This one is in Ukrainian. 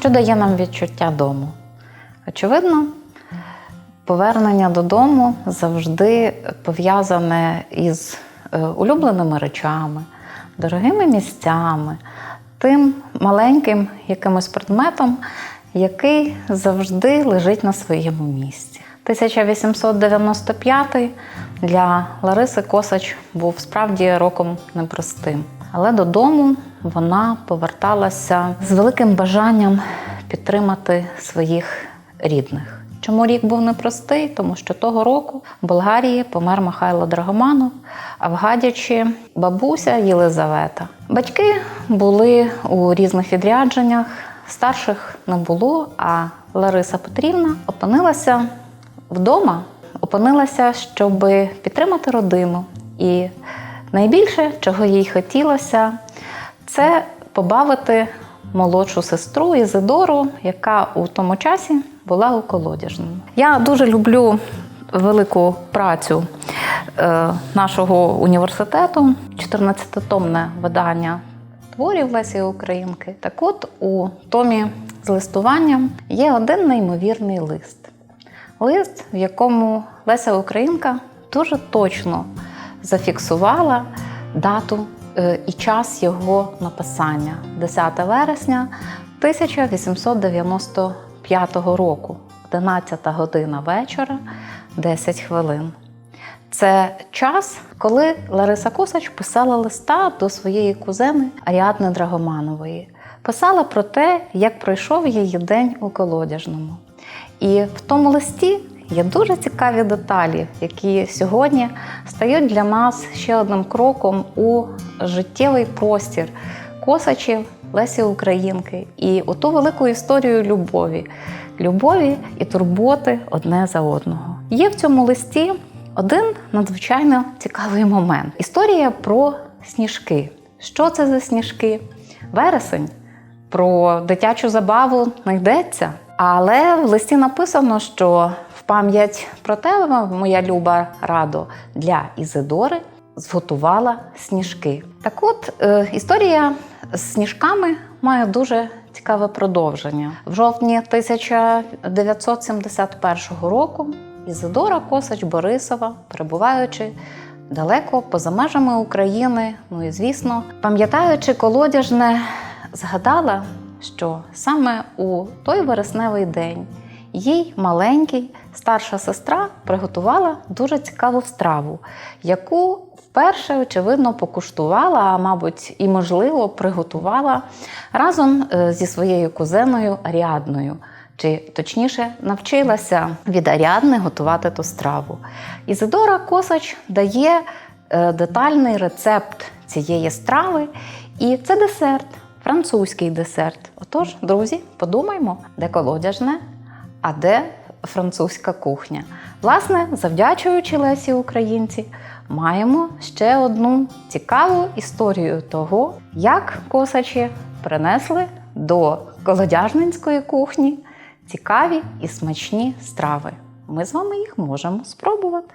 Що дає нам відчуття дому? Очевидно, повернення додому завжди пов'язане із е, улюбленими речами, дорогими місцями, тим маленьким якимось предметом, який завжди лежить на своєму місці. 1895 для Лариси Косач був справді роком непростим. Але додому вона поверталася з великим бажанням підтримати своїх рідних. Чому рік був непростий? Тому що того року в Болгарії помер Михайло Драгоманов, а в Гадячі бабуся Єлизавета. Батьки були у різних відрядженнях, старших не було, а Лариса Петрівна опинилася вдома, опинилася, щоб підтримати родину. І найбільше, чого їй хотілося, це побавити молодшу сестру Ізидору, яка у тому часі була у колодяжному. Я дуже люблю велику працю е, нашого університету, 14-томне видання творів Лесі Українки. Так от у томі з листуванням є один неймовірний лист. Лист, в якому Леся Українка дуже точно зафіксувала дату е, і час його написання 10 вересня 1895 року, 11 година вечора, 10 хвилин. Це час, коли Лариса Косач писала листа до своєї кузени Аріадни Драгоманової. Писала про те, як пройшов її день у колодяжному. І в тому листі є дуже цікаві деталі, які сьогодні стають для нас ще одним кроком у життєвий простір косачів Лесі Українки і у ту велику історію любові, любові і турботи одне за одного. Є в цьому листі один надзвичайно цікавий момент. Історія про сніжки. Що це за сніжки? Вересень. Про дитячу забаву не йдеться. Але в листі написано, що пам'ять про тебе, моя люба радо, для Ізидори зготувала сніжки. Так от, е, історія з сніжками має дуже цікаве продовження. В жовтні 1971 року Ізидора Косач Борисова, перебуваючи далеко поза межами України, ну і звісно, пам'ятаючи колодяжне, згадала, що саме у той вересневий день їй маленький старша сестра приготувала дуже цікаву страву, яку вперше, очевидно, покуштувала, а мабуть, і можливо, приготувала разом е, зі своєю кузеною Аріадною. Чи точніше навчилася від Аріадни готувати ту страву. Ізидора Косач дає е, детальний рецепт цієї страви, і це десерт, французький десерт. Отож, друзі, подумаймо, де колодяжне, а де французька кухня. Власне, завдячуючи Лесі Українці, маємо ще одну цікаву історію того, як косачі принесли до колодяжненської кухні цікаві і смачні страви. Ми з вами їх можемо спробувати.